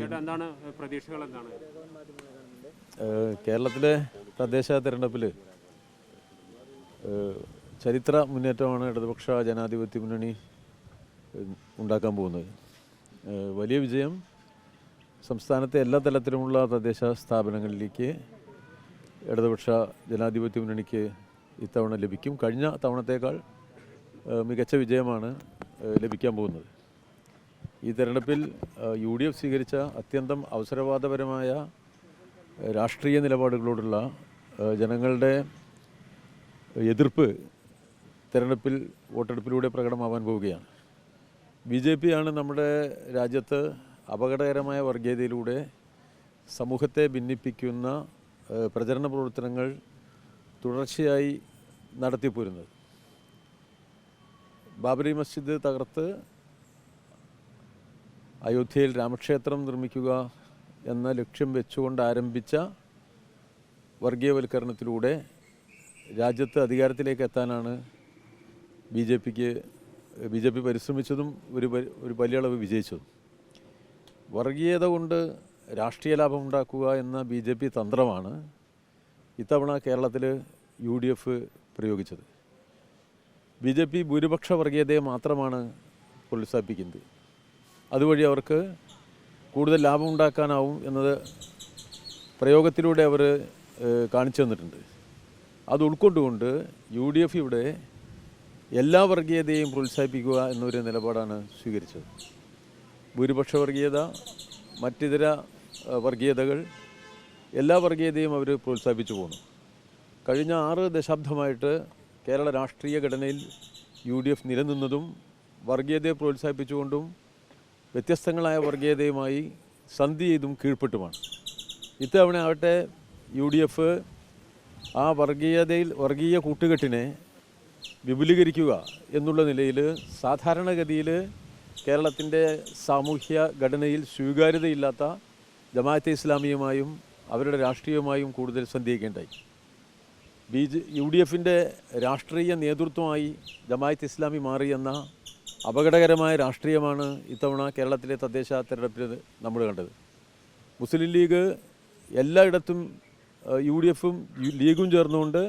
എന്താണ് പ്രതീക്ഷകൾ എന്താണ്? കേരളത്തിലെ തദ്ദേശ തെരഞ്ഞെടുപ്പിൽ ചരിത്ര മുന്നേറ്റമാണ് ഇടതുപക്ഷ ജനാധിപത്യ മുന്നണി ഉണ്ടാക്കാൻ പോകുന്നത്. വലിയ വിജയം സംസ്ഥാനത്തെ എല്ലാ തലത്തിലുമുള്ള തദ്ദേശ സ്ഥാപനങ്ങളിലേക്ക് ഇടതുപക്ഷ ജനാധിപത്യ മുന്നണിക്ക് ഇത്തവണ ലഭിക്കും. കഴിഞ്ഞ തവണത്തേക്കാൾ മികച്ച വിജയമാണ് ലഭിക്കാൻ പോകുന്നത്. ഈ തെരഞ്ഞെടുപ്പിൽ യു ഡി എഫ് സ്വീകരിച്ച അത്യന്തം അവസരവാദപരമായ രാഷ്ട്രീയ നിലപാടുകളോടുള്ള ജനങ്ങളുടെ എതിർപ്പ് തെരഞ്ഞെടുപ്പിൽ വോട്ടെടുപ്പിലൂടെ പ്രകടമാവാൻ പോവുകയാണ്. ബി ജെ പി ആണ് നമ്മുടെ രാജ്യത്ത് അപകടകരമായ വർഗീയതയിലൂടെ സമൂഹത്തെ ഭിന്നിപ്പിക്കുന്ന പ്രചരണ പ്രവർത്തനങ്ങൾ തുടർച്ചയായി നടത്തിപ്പോരുന്നത്. ബാബരി മസ്ജിദ് തകർത്ത് അയോധ്യയിൽ രാമക്ഷേത്രം നിർമ്മിക്കുക എന്ന ലക്ഷ്യം വെച്ചുകൊണ്ട് ആരംഭിച്ച വർഗീയവൽക്കരണത്തിലൂടെ രാജ്യത്ത് അധികാരത്തിലേക്ക് എത്താനാണ് ബി ജെ പിക്ക് ബി ജെ പി പരിശ്രമിച്ചതും ഒരു ഒരു വലിയ അളവ് വിജയിച്ചതും. വർഗീയത കൊണ്ട് രാഷ്ട്രീയ ലാഭം ഉണ്ടാക്കുക എന്ന ബി ജെ പി തന്ത്രമാണ് ഇത്തവണ കേരളത്തിൽ യു ഡി എഫ് പ്രയോഗിച്ചത്. ബി ജെ പി ഭൂരിപക്ഷ വർഗീയതയെ മാത്രമാണ് പ്രോത്സാഹിപ്പിക്കുന്നത് അതുവഴി അവർക്ക് കൂടുതൽ ലാഭം ഉണ്ടാക്കാനാവും എന്നത് പ്രയോഗത്തിലൂടെ അവർ കാണിച്ചു തന്നിട്ടുണ്ട്. അത് ഉൾക്കൊണ്ടുകൊണ്ട് യു ഡി എഫ് ഇവിടെ എല്ലാ വർഗീയതയെയും പ്രോത്സാഹിപ്പിക്കുക എന്നൊരു നിലപാടാണ് സ്വീകരിച്ചത്. ഭൂരിപക്ഷ വർഗീയത മറ്റിതര വർഗീയതകൾ എല്ലാ വർഗീയതയും അവർ പ്രോത്സാഹിപ്പിച്ചു പോന്നു. കഴിഞ്ഞ ആറ് ദശാബ്ദമായിട്ട് കേരള രാഷ്ട്രീയ ഘടനയിൽ യു ഡി എഫ് നിലനിന്നതും വർഗീയതയെ പ്രോത്സാഹിപ്പിച്ചുകൊണ്ടും വ്യത്യസ്തങ്ങളായ വർഗീയതയുമായി സന്ധി ചെയ്തും കീഴ്പ്പെട്ടുമാണ്. ഇത്തവണ ആവട്ടെ യു ഡി എഫ് ആ വർഗീയതയിൽ വർഗീയ കൂട്ടുകെട്ടിനെ വിപുലീകരിക്കുക എന്നുള്ള നിലയിൽ സാധാരണഗതിയിൽ കേരളത്തിന്റെ സാമൂഹ്യ ഘടനയിൽ സ്വീകാര്യതയില്ലാത്ത ജമാഅത്തെ ഇസ്ലാമിയുമായും അവരുടെ രാഷ്ട്രീയവുമായും കൂടുതൽ സന്ധിക്കേണ്ടായി ബി ജെ യു ഡി എഫിന്റെ രാഷ്ട്രീയ നേതൃത്വമായി ജമാഅത്ത് ഇസ്ലാമി മാറിയെന്ന അപകടകരമായ രാഷ്ട്രീയമാണ് ഇത്തവണ കേരളത്തിലെ തദ്ദേശ തെരഞ്ഞെടുപ്പിൽ നമ്മൾ കണ്ടത്. മുസ്ലിം ലീഗ് എല്ലായിടത്തും യു ഡി എഫും ലീഗും ചേർന്നുകൊണ്ട്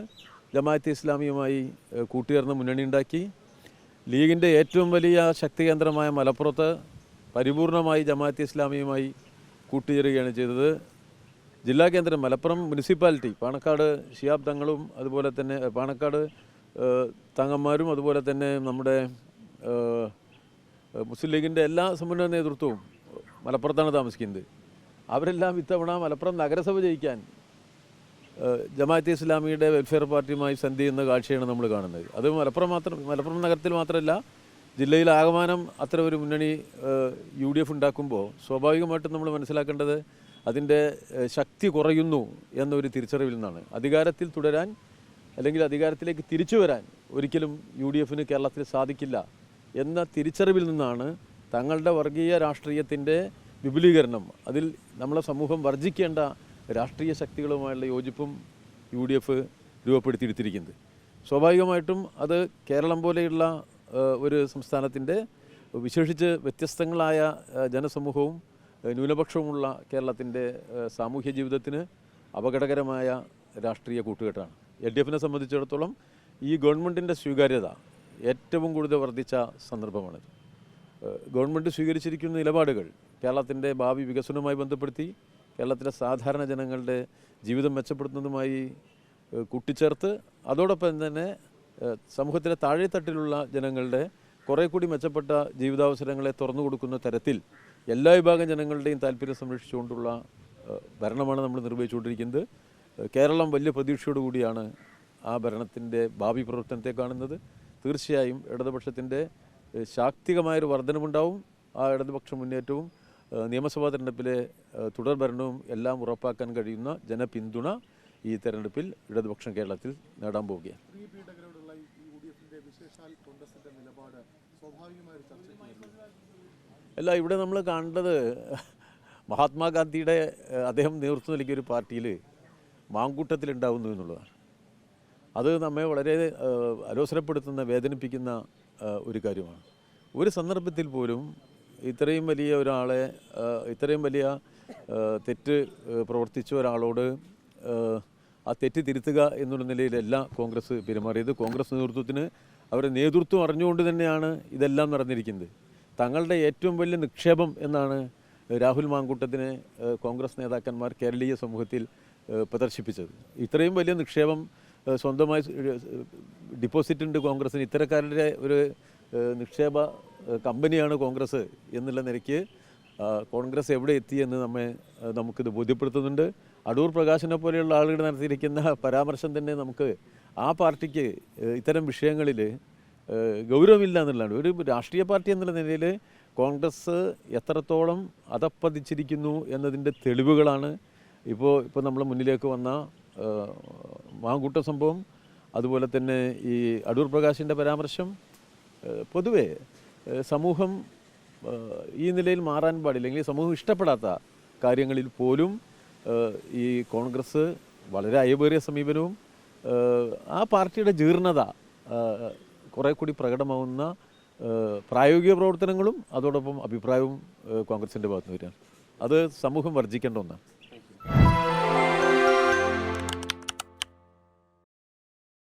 ജമാഅത്തെ ഇസ്ലാമിയുമായി കൂട്ടുചേർന്ന് മുന്നണി ഉണ്ടാക്കി. ലീഗിന്റെ ഏറ്റവും വലിയ ശക്തി കേന്ദ്രമായ മലപ്പുറത്ത് പരിപൂർണമായി ജമാഅത്തെ ഇസ്ലാമിയുമായി കൂട്ടുചേരുകയാണ് ചെയ്തത്. ജില്ലാ കേന്ദ്രം മലപ്പുറം മുനിസിപ്പാലിറ്റി പാണക്കാട് ഷിയാബ് തങ്ങളും അതുപോലെ തന്നെ പാണക്കാട് തങ്ങന്മാരും അതുപോലെ തന്നെ നമ്മുടെ മുസ്ലിം ലീഗിന്റെ എല്ലാ സമുന്നത നേതൃത്വവും മലപ്പുറത്താണ് താമസിക്കുന്നത്. അവരെല്ലാം ഇത്തവണ മലപ്പുറം നഗരസഭ ജയിക്കാൻ ജമാഅത്തെ ഇസ്ലാമിയുടെ വെൽഫെയർ പാർട്ടിയുമായി സന്ധി ചെയ്യുന്ന കാഴ്ചയാണ് നമ്മൾ കാണുന്നത്. അത് മലപ്പുറം മാത്രം മലപ്പുറം നഗരത്തിൽ മാത്രമല്ല ജില്ലയിൽ ആകമാനം അത്ര ഒരു മുന്നണി യു ഡി എഫ് ഉണ്ടാക്കുമ്പോൾ സ്വാഭാവികമായിട്ടും നമ്മൾ മനസ്സിലാക്കേണ്ടത് അതിന്റെ ശക്തി കുറയുന്നു എന്നൊരു തിരിച്ചറിവിൽ നിന്നാണ്. അധികാരത്തിൽ തുടരാൻ അല്ലെങ്കിൽ അധികാരത്തിലേക്ക് തിരിച്ചു വരാൻ ഒരിക്കലും യു ഡി എഫിന് കേരളത്തിൽ സാധിക്കില്ല എന്ന തിരിച്ചറിവിൽ നിന്നാണ് തങ്ങളുടെ വർഗീയ രാഷ്ട്രീയത്തിന്റെ വിപുലീകരണം. അതിൽ നമ്മളെ സമൂഹം വർജിക്കേണ്ട രാഷ്ട്രീയ ശക്തികളുമായുള്ള യോജിപ്പും യു ഡി എഫ് രൂപപ്പെടുത്തിയെടുത്തിരിക്കുന്നത്. സ്വാഭാവികമായിട്ടും അത് കേരളം പോലെയുള്ള ഒരു സംസ്ഥാനത്തിന്റെ വിശേഷിച്ച് വ്യത്യസ്തങ്ങളായ ജനസമൂഹവും ന്യൂനപക്ഷവുമുള്ള കേരളത്തിന്റെ സാമൂഹ്യ ജീവിതത്തിന് അപകടകരമായ രാഷ്ട്രീയ കൂട്ടുകെട്ടാണ്. എൽ ഡി എഫിനെ സംബന്ധിച്ചിടത്തോളം ഈ ഗവൺമെന്റിന്റെ സ്വീകാര്യത ഏറ്റവും കൂടുതൽ വർദ്ധിച്ച സന്ദർഭമാണിത്. ഗവൺമെന്റ് സ്വീകരിച്ചിരിക്കുന്ന നിലപാടുകൾ കേരളത്തിന്റെ ഭാവി വികസനവുമായി ബന്ധപ്പെടുത്തി കേരളത്തിലെ സാധാരണ ജനങ്ങളുടെ ജീവിതം മെച്ചപ്പെടുത്തുന്നതുമായി കൂട്ടിച്ചേർത്ത് അതോടൊപ്പം തന്നെ സമൂഹത്തിലെ താഴെത്തട്ടിലുള്ള ജനങ്ങളുടെ കുറേ കൂടി മെച്ചപ്പെട്ട ജീവിതാവസരങ്ങളെ തുറന്നു കൊടുക്കുന്ന തരത്തിൽ എല്ലാ വിഭാഗം ജനങ്ങളുടെയും താല്പര്യം സംരക്ഷിച്ചുകൊണ്ടുള്ള ഭരണമാണ് നമ്മൾ നിർവഹിച്ചുകൊണ്ടിരിക്കുന്നത്. കേരളം വലിയ പ്രതീക്ഷയോടുകൂടിയാണ് ആ ഭരണത്തിന്റെ ഭാവി പ്രവർത്തനത്തെ കാണുന്നത്. തീർച്ചയായും ഇടതുപക്ഷത്തിന്റെ ശാക്തികമായൊരു വർധനമുണ്ടാവും ആ ഇടതുപക്ഷ മുന്നേറ്റവും നിയമസഭാ തെരഞ്ഞെടുപ്പിലെ തുടർ ഭരണവും എല്ലാം ഉറപ്പാക്കാൻ കഴിയുന്ന ജനപിന്തുണ ഈ തെരഞ്ഞെടുപ്പിൽ ഇടതുപക്ഷം കേരളത്തിൽ നേടാൻ പോവുകയാണ്. അല്ല ഇവിടെ നമ്മൾ കണ്ടത് മഹാത്മാഗാന്ധിയുടെ അദ്ദേഹം നേതൃത്വം നൽകിയ ഒരു പാർട്ടിയിൽ മാങ്കൂട്ടത്തിലുണ്ടാവുന്നു എന്നുള്ളതാണ്. അത് നമ്മെ വളരെ അലോസരപ്പെടുത്തുന്ന വേദനിപ്പിക്കുന്ന ഒരു കാര്യമാണ്. ഒരു സന്ദർഭത്തിൽ പോലും ഇത്രയും വലിയ ഒരാളെ ഇത്രയും വലിയ തെറ്റ് പ്രവർത്തിച്ച ഒരാളോട് ആ, തെറ്റ് തിരുത്തുക എന്നുള്ള നിലയിലല്ല കോൺഗ്രസ് പെരുമാറിയത്. കോൺഗ്രസ് നേതൃത്വത്തിന് അവരുടെ നേതൃത്വം അറിഞ്ഞുകൊണ്ട് തന്നെയാണ് ഇതെല്ലാം നടന്നിരിക്കുന്നത്. തങ്ങളുടെ ഏറ്റവും വലിയ നിക്ഷേപം എന്നാണ് രാഹുൽ മാങ്കൂട്ടത്തിനെ കോൺഗ്രസ് നേതാക്കന്മാർ കേരളീയ സമൂഹത്തിൽ പ്രദർശിപ്പിച്ചത്. ഇത്രയും വലിയ നിക്ഷേപം സ്വന്തമായി ഡിപ്പോസിറ്റ് ഉണ്ട് കോൺഗ്രസ്സിന്. ഇത്തരക്കാരുടെ ഒരു നിക്ഷേപ കമ്പനിയാണ് കോൺഗ്രസ് എന്നുള്ള നിലയ്ക്ക് കോൺഗ്രസ് എവിടെ എത്തി എന്ന് നമ്മെ നമുക്കിത് ബോധ്യപ്പെടുത്തുന്നുണ്ട്. അടൂർ പ്രകാശനെ പോലെയുള്ള ആളുകൾ നടത്തിയിരിക്കുന്ന പരാമർശം തന്നെ നമുക്ക് ആ പാർട്ടിക്ക് ഇത്തരം വിഷയങ്ങളിൽ ഗൗരവമില്ല എന്നുള്ളതാണ്. ഒരു രാഷ്ട്രീയ പാർട്ടി എന്നുള്ള നിലയിൽ കോൺഗ്രസ് എത്രത്തോളം അതപ്പതിച്ചിരിക്കുന്നു എന്നതിന്റെ തെളിവുകളാണ് ഇപ്പോൾ ഇപ്പോൾ നമ്മൾ മുന്നിലേക്ക് വന്ന മാങ്കൂട്ട സംഭവം അതുപോലെ തന്നെ ഈ അടൂർ പ്രകാശിന്റെ പരാമർശം പൊതുവേ സമൂഹം ഈ നിലയിൽ മാറാൻ പാടില്ല. അല്ലെങ്കിൽ സമൂഹം ഇഷ്ടപ്പെടാത്ത കാര്യങ്ങളിൽ പോലും ഈ കോൺഗ്രസ് വളരെ അയവേറിയ സമീപനവും ആ പാർട്ടിയുടെ ജീർണത കുറേ കൂടി പ്രകടമാവുന്ന പ്രായോഗിക പ്രവർത്തനങ്ങളും അതോടൊപ്പം അഭിപ്രായവും കോൺഗ്രസിന്റെ ഭാഗത്ത് നിന്ന് വരികയാണ്. അത് സമൂഹം വർജിക്കേണ്ട ഒന്നാണ്.